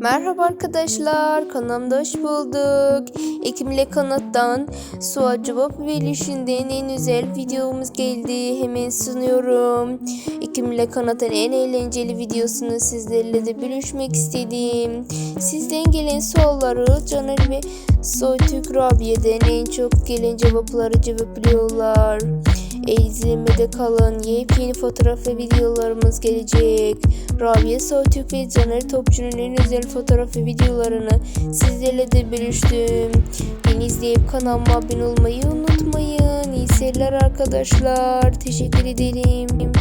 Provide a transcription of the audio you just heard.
Merhaba arkadaşlar, kanalımda hoş bulduk. Ekimle kanattan sual cevap verilişinden en özel videomuz geldi. Hemen sunuyorum. Ekimle kanatın en eğlenceli videosunu sizlerle de bölüşmek istedim. Sizden gelen soruları Caner ve Soytürk Rabia'den en çok gelen cevapları cevaplıyorlar. İzlemede kalın yepyeni fotoğraf ve videolarımız gelecek. Rabia Soytürk ve Caner Topçu'nun en özel fotoğraf ve videolarını sizlerle de bölüştüm. Beni izleyip kanalıma abone olmayı unutmayın. İyi seyirler arkadaşlar. Teşekkür ederim.